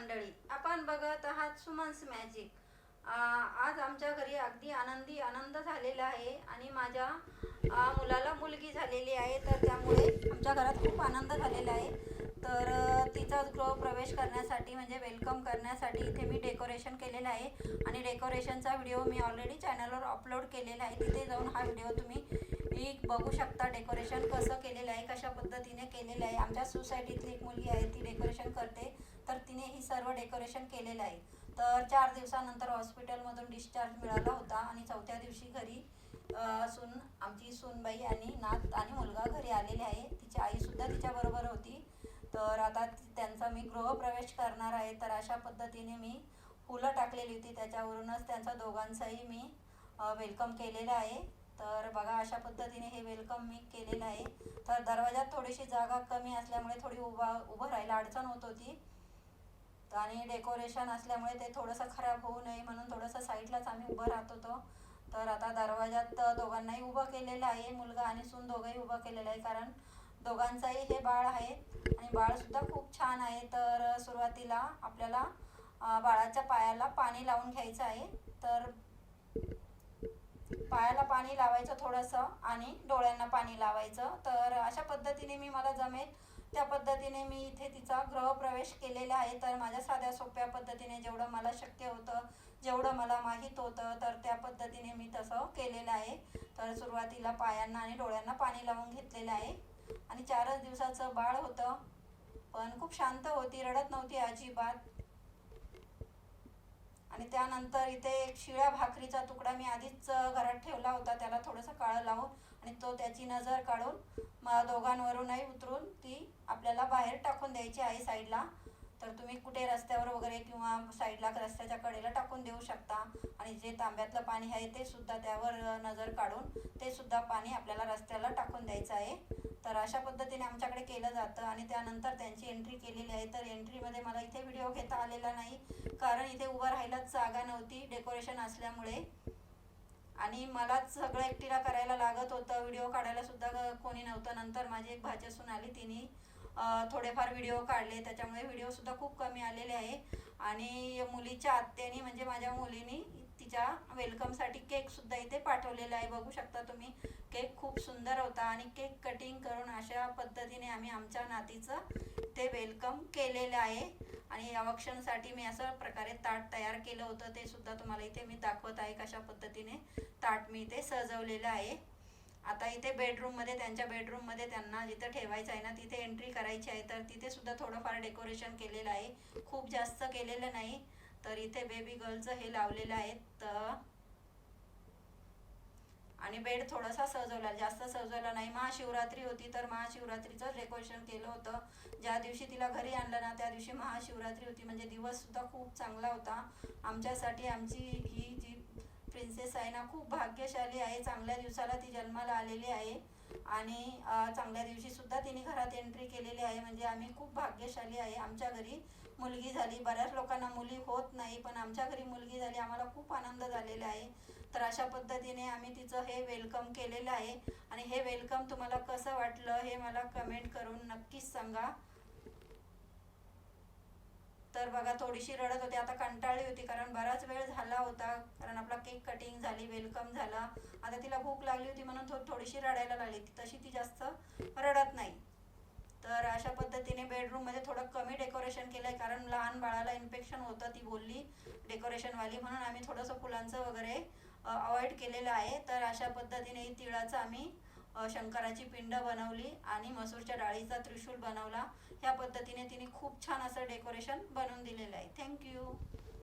मंडळी. आपण बघत आहात सुमन्स मॅजिक. आज आमच्या घरी अगदी आनंदी आनंद झालेला आहे आणि माझ्या मुलाला मुलगी झालेली आहे तर त्यामुळे आमच्या घरात खूप आनंद झालेला आहे. तर अ, तिचा गृहप्रवेश करण्यासाठी म्हणजे वेलकम करण्यासाठी इथे मी डेकोरेशन केलेलं आहे आणि डेकोरेशनचा व्हिडिओ मी ऑलरेडी चॅनलवर अपलोड केलेला आहे. तिथे जाऊन हा व्हिडिओ तुम्ही एक बघू शकता डेकोरेशन कसं केलेलं आहे कशा पद्धतीने केलेलं आहे. आमच्या सोसायटीतली एक मुलगी आहे ती डेकोरेशन करते. तर तिने ही सर्व डेकोरेशन केलेलं आहे. तर चार दिवसानंतर हॉस्पिटलमधून डिस्चार्ज मिळाला होता आणि चौथ्या दिवशी घरी सून आमची सूनबाई आणि नात आणि मुलगा घरी आलेले आहे. तिची आईसुद्धा तिच्याबरोबर होती. तर आता त्यांचा मी गृहप्रवेश करणार आहे. तर अशा पद्धतीने मी फुलं टाकलेली होती. त्याच्यावरूनच त्यांचा दोघांचाही मी वेलकम केलेलं आहे. तर बघा अशा पद्धतीने हे वेलकम मी केलेलं आहे. तर दरवाजात थोडीशी जागा कमी असल्यामुळे थोडी उभा उभं राहायला अडचण होत होती. तर आणि डेकोरेशन असल्यामुळे ते थोडंसं खराब होऊ नये म्हणून थोडंसं साईडलाच आम्ही उभं राहत होतो. तर आता दरवाजात दोघांनाही उभं केलेलं आहे मुलगा आणि सून दोघंही उभं केलेलं आहे कारण दोघांचाही हे बाळ आहे आणि बाळसुद्धा खूप छान आहे. तर सुरुवातीला आपल्याला बाळाच्या पायाला पाणी लावून घ्यायचं आहे. तर पायाला पाणी लावायचं थोडंसं आणि डोळ्यांना पाणी लावायचं. तर अशा पद्धतीने मी मला जमेल. त्या पद्धतीने मी इथे तिचा गृहप्रवेश केलेला आहे. तर माझ्या साध्या सोप्या पद्धतीने जेवढं मला शक्य होतं जेवढं मला माहीत होतं तर त्या पद्धतीने मी तसं केलेलं आहे. तर सुरुवातीला पायांना आणि डोळ्यांना पाणी लावून घेतलेलं आहे. आणि चारच दिवसाचं बाळ होतं. पण खूप शांत होती रडत नव्हती अजिबात. आणि त्यानंतर इथे एक शिळ्या भाकरीचा तुकडा मी आधीच घरात ठेवला होता. त्याला थोडंसं काळं लावून आणि तो त्याची नजर काढून म दोघांवरूनही उतरून ती आपल्याला बाहेर टाकून द्यायची आहे साईडला. तर तुम्ही कुठे रस्त्यावर वगैरे किंवा साईडला रस्त्याच्या कडेला टाकून देऊ शकता. आणि जे तांब्यातलं पाणी आहे ते सुद्धा त्यावर नजर काढून ते सुद्धा पाणी आपल्याला रस्त्याला टाकून द्यायचं आहे. तर अशा पद्धतीने आमच्याकडे केलं जातं आणि त्यानंतर त्यांची एंट्री केलेली आहे. तर एंट्रीमध्ये मला इथे व्हिडिओ घेता आलेला नाही. कारण इथे उभं राहायलाच जागा नव्हती. डेकोरेशन असल्यामुळे आणि मलाच सगळं एकटीला करायला लागत होतं. व्हिडिओ काढायला सुद्धा कोणी नव्हतं. नंतर माझी एक भाची आली तिने. थोडेफार व्हिडिओ काढले. त्याच्यामुळे व्हिडिओ सुद्धा खूप कमी आलेले आहे. आणि मुलीच्या आत्याने म्हणजे माझ्या मुलीनी तिच्या वेलकमसाठी केक सुद्धा इथे पाठवलेला आहे. बघू शकता तुम्ही केक खूप सुंदर होता आणि केक कटिंग करून अशा पद्धतीने आम्ही आमच्या नातीचं ते वेलकम केलेलं आहे. आणि या मी असं प्रकारे ताट तयार केलं होतं ते सुद्धा तुम्हाला इथे मी दाखवत आहे कशा पद्धतीने ताट मी इथे सजवलेलं आहे. आता इथे बेडरूममध्ये त्यांच्या बेडरूममध्ये त्यांना जिथं ठेवायचं आहे ना तिथे एंट्री करायची आहे. तर तिथे सुद्धा थोडंफार डेकोरेशन केलेलं आहे. खूप जास्त केलेलं नाही. तर इथे बेबी गर्लचं हे लावलेलं आहे तर आणि बेड थोडासा सजवला. जास्त सजवला नाही. महाशिवरात्री होती तर महाशिवरात्रीचं डेकोरेशन केलं होतं. ज्या दिवशी तिला घरी आणलं ना त्या दिवशी महाशिवरात्री होती. म्हणजे दिवस सुद्धा खूप चांगला होता. आमच्यासाठी आमची ही जी प्रिन्सेस आहे ना खूप भाग्यशाली आहे. चांगल्या दिवसाला ती जन्माला आलेली आहे. आणि चांगल्या दिवशी सुद्धा तिने घरात एंट्री केलेली आहे. म्हणजे आम्ही खूप भाग्यशाली आहे आमच्या घरी. मुलगी झाली. बऱ्याच लोकांना मुली होत नाही पण आमच्या घरी मुलगी झाली आम्हाला खूप आनंद झालेला आहे. तर अशा पद्धतीने आम्ही तिचं हे वेलकम केलेलं आहे. आणि हे वेलकम तुम्हाला कसं वाटलं हे मला कमेंट करून नक्कीच सांगा. तर बघा थोडीशी रडत होती. आता कंटाळली होती कारण बराच वेळ झाला होता. कारण आपला केक कटिंग झाली वेलकम झाला. आता तिला भूक लागली होती म्हणून थोडीशी रडायला लागली ती तशी ती जास्त रडत नाही. तर अशा पद्धतीने बेडरूममध्ये थोडं कमी डेकोरेशन केलं आहे कारण लहान बाळाला इन्फेक्शन होतं ती बोलली डेकोरेशनवाली म्हणून आम्ही थोडंसं फुलांचं वगैरे अवॉइड केलेलं आहे. तर अशा पद्धतीने तिळाचं आम्ही शंकराची पिंड बनवली आणि मसूरच्या डाळीचा त्रिशूल बनवला. ह्या पद्धतीने तिने खूप छान असं डेकोरेशन बनवून दिलेलं आहे. थँक्यू